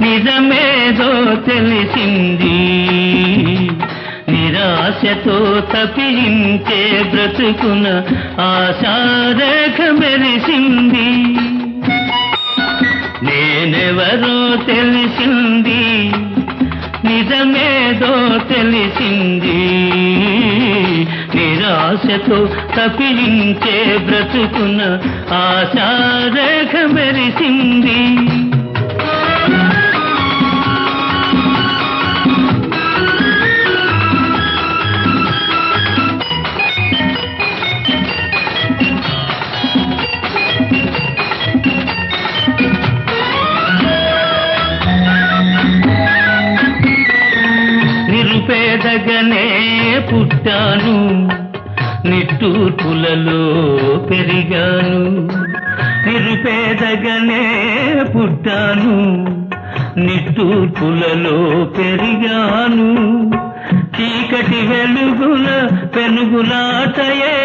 నిజమేదో తెలిసింది. నిరాశతో తప్పించే బ్రతుకున ఆశారేఖ మెరిసింది. నేనెవరో తెలిసింది. నిజమేదో తెలిసింది. ఆశతో తపిలించే బ్రతుకున ఆశారేఖ మెరిసింది. నిరుపేదగనే పుట్టాను. నిట్టూర్పులలో పెరిగాను నిరుపేదగానే పుట్టాను. నిట్టూర్పులలో పెరిగాను చీకటి వెలుగుల పెనుగులాటయే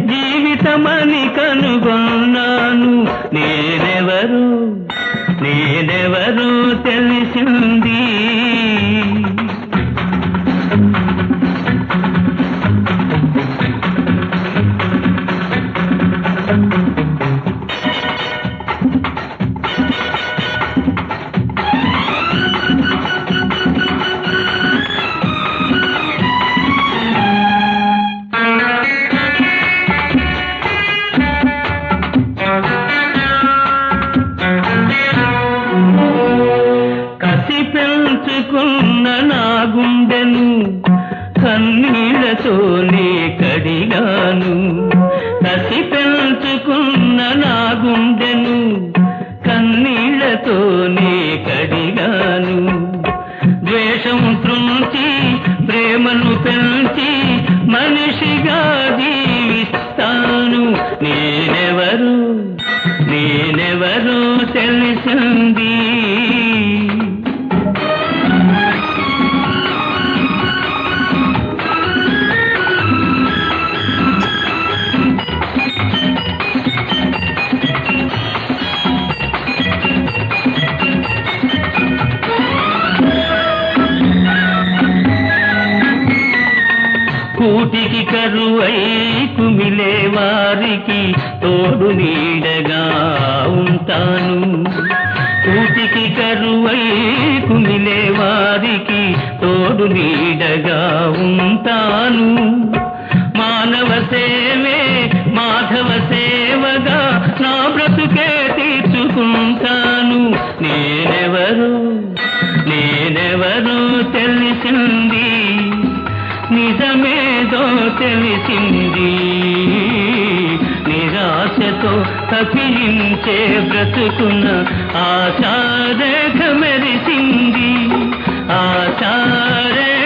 జీవితమని కనుగొన్నాను. నేనెవరు నేనెవరు తెలిసింది పెంచుకున్న నా గుండెను కన్నీళ్ళతోనే కడిగాను. కసి పెంచుకున్న నా గుండెను కన్నీళ్ళతోనే కడిగాను. ద్వేషం తృంచి ప్రేమను పెంచి మనిషిగా జీవిస్తాను. నేనెవరు? నేనెవరు తెలిసింది. కూటికి కరువై కుమిలే వారికి తోడు నీడగా ఉంటాను. కూటికి కరువై కుమిలే వారికి తోడు నీడగా ఉంటాను. మానవ సేవే నిజమేదో తెలిసింది. నిరాశతో తపించే బ్రతుకున్న ఆశారేఖ మెరిసింది. ఆశారేఖ